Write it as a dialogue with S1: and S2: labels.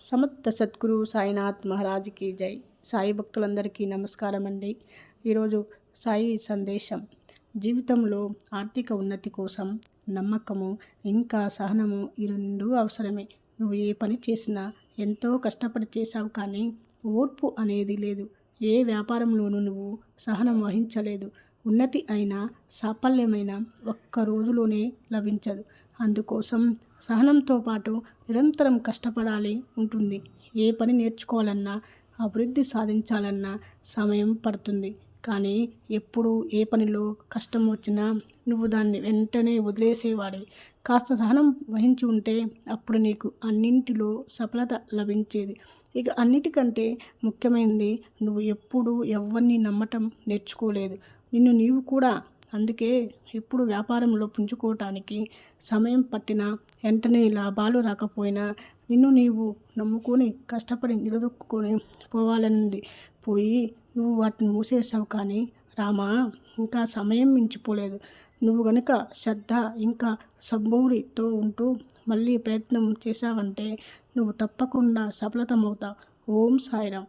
S1: సమర్థ సద్గురు సాయినాథ్ మహారాజ్కి జై. సాయి భక్తులందరికీ నమస్కారం అండి ఈరోజు సాయి సందేశం జీవితంలో ఆర్థిక ఉన్నతి కోసం నమ్మకము ఇంకా సహనము ఈ రెండు అవసరమే. నువ్వు ఏ పని చేసినా ఎంతో కష్టపడి చేశావు కానీ ఓర్పు అనేది లేదు. ఏ వ్యాపారంలోనూ నువ్వు సహనం వహించలేదు. ఉన్నతి అయినా సాఫల్యమైన ఒక్క రోజులోనే లభించదు. అందుకోసం సహనంతో పాటు నిరంతరం కష్టపడాలి ఉంటుంది. ఏ పని నేర్చుకోవాలన్నా అభివృద్ధి సాధించాలన్నా సమయం పడుతుంది. కానీ ఎప్పుడు ఏ పనిలో కష్టం వచ్చినా నువ్వు దాన్ని వెంటనే వదిలేసేవాడివి. కాస్త సహనం వహించి ఉంటే అప్పుడు నీకు అన్నింటిలో సఫలత లభించేది. ఇక అన్నిటికంటే ముఖ్యమైనది నువ్వు ఎప్పుడు ఎవరిని నమ్మటం నేర్చుకోలేదు. నిన్ను నీవు కూడా అందుకే ఇప్పుడు వ్యాపారంలో పుంజుకోవటానికి సమయం పట్టినా వెంటనే లాభాలు రాకపోయినా నిన్ను నీవు నమ్ముకొని కష్టపడి నిలదొక్కుని పోవాలనింది. పోయి నువ్వు వాటిని మూసేసావు కానీ రామా ఇంకా సమయం మించిపోలేదు. నువ్వు గనుక శ్రద్ధ ఇంకా సంబూరితో ఉంటూ మళ్ళీ ప్రయత్నం చేశావంటే నువ్వు తప్పకుండా సఫలతమవుతావు. ఓం సాయిరామ్.